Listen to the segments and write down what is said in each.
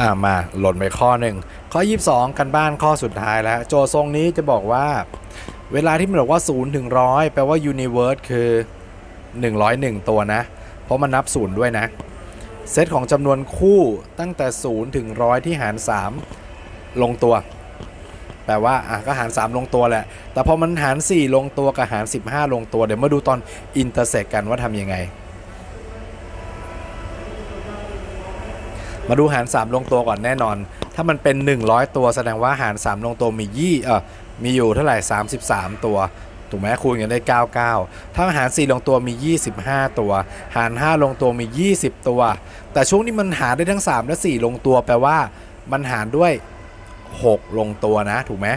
อ่ามาหล่นไปข้อหนึ่งข้อ 22 กันบ้านข้อสุดท้ายแล้ว โจทย์ทรงนี้จะบอกว่า เวลาที่มันบอกว่า0ถึง100 แปลว่า universe คือ 101 ตัวนะ เพราะมันนับ0ด้วยนะ เซตของจำนวนคู่ตั้งแต่0ถึง100 ที่หาร 3 ลงตัว แปลว่าอะก็หาร 3 ลงตัวแหละ แต่พอมันหาร 4 ลงตัวกับหาร 15 ลงตัวเดี๋ยวมาดูตอนอินเตอร์เซกกันว่าทำยังไง มาดูหาร 3 ลงตัวก่อนแน่นอน ถ้ามันเป็น 100 ตัวแสดงว่าหาร 3 ลงตัวมียี่เออมีอยู่เท่าไหร่ 33 ตัว ถูกไหมคูณกันได้ 99 ถ้าหาร 4 ลงตัวมี 25 ตัว หาร 5 ลงตัวมี 20 ตัว แต่ช่วงนี้มันหารได้ทั้ง 3 และ 4 ลงตัวแปลว่ามันหารด้วย 6 ลงตัวนะ ถูกไหม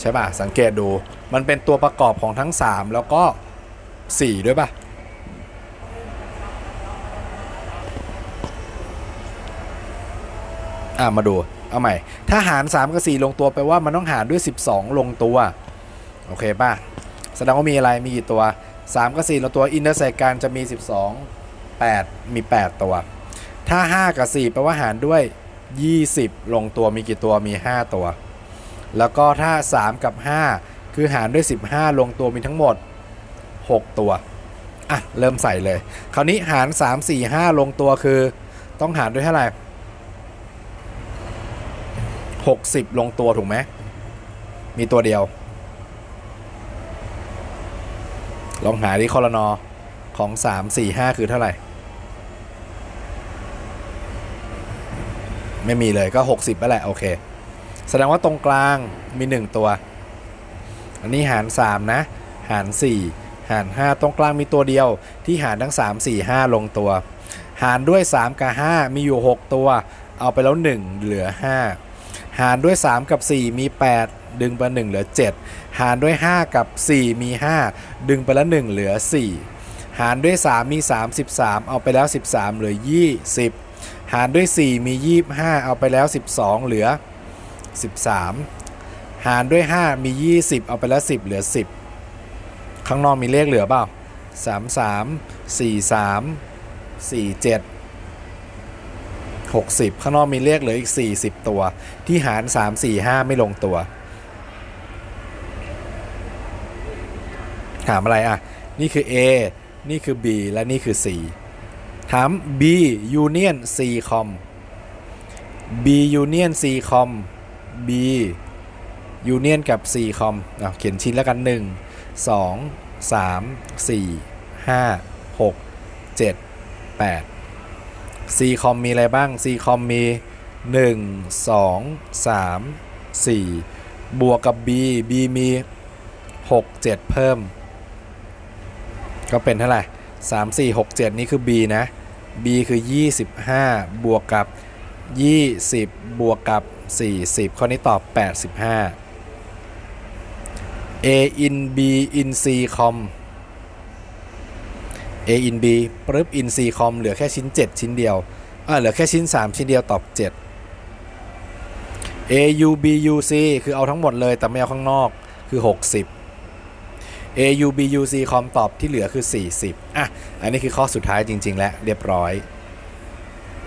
ใช่ป่ะ สังเกตดู มันเป็นตัวประกอบของทั้ง 3 แล้วก็ 4 ด้วยป่ะ อะมาดู เอาใหม่ ถ้าหาร 3 กับ 4 ลงตัวแปลว่ามันต้องหารด้วย 12 ลงตัว โอเคป่ะ แสดงว่ามีอะไร มีกี่ตัว 3 กับ 4 ลงตัว อินเตอร์เซกกันจะมี 12 8 มี 8 ตัว ถ้า 5 กับ 4 แปลว่าหารด้วย 20 ลงตัว มีกี่ตัว มี 5 ตัว แล้วก็ถ้า 3 กับ 5 คือหารด้วย 15 ลงตัวมีทั้งหมด 6 ตัว อะ เริ่มใส่เลย คราวนี้หาร 3 4 5 ลงตัวคือ ต้องหารด้วยเท่าไหร่ 60 ลงตัวถูกไหม มีตัวเดียว ลองหาที่คอรนอของ 3 4 5 คือเท่าไหร่ ไม่มีเลยก็ 60แล้วแหละ โอเค แสดงว่าตรงกลางมี 1 ตัว อันนี้หาร 3 นะ หาร 4 หาร 5 ตรงกลางมีตัวเดียวที่หารทั้ง 3 4 5 ลงตัว หารด้วย 3 กับ 5 มีอยู่ 6 ตัว เอาไปแล้ว 1 เหลือ 5 หารด้วย 3 กับ 4 มี 8 ดึงไป1เหลือ 7 หารด้วย 5 กับ 4 มี 5 ดึงไปล้ว1เหลือ 4 หารด้วย 3 มี 33 เอาไปแล้ว 13 เหลือ 20 หารด้วย 4 มี 25 เอาไปแล้ว 12 เหลือ 13 หารด้วย 5 มี 20 เอาไปแล้ว 10 เหลือ 10 ข้างนอกมีเลขเหลือเปล่า 33 43 47 60 ข้างนอกมีเลขเหลืออีก 40 ตัว ที่หาร 3 4 5 ไม่ลงตัว ถามอะไรอะ นี่คือ A นี่คือ B และนี่คือ C ถาม B Union C com B Union C com B Union กับ C com เขียนชิ้นแล้วกัน 1 2 3 4 5 6 7 8 C com มีอะไรบ้าง C com มี 1 2 3 4 บวกกับ B B มี 6 7 เพิ่ม ก็เป็นเท่าไหร่ 3 4 6 7 นี่คือ B นะ B คือ 25 บวกกับ 20 บวกกับ 40 ข้อนี้ตอบ 85 A in B in C com A in B ปึ๊บ in C com เหลือแค่ชิ้น 7 ชิ้นเดียวอ่าเหลือแค่ชิ้น 3 ชิ้นเดียวตอบ 7 A U B U C คือเอาทั้งหมดเลยแต่ไม่เอาข้างนอกคือ 60 A U B U C com ตอบที่เหลือคือ 40อะอันนี้คือข้อสุดท้ายจริง ๆ แล้วเรียบร้อย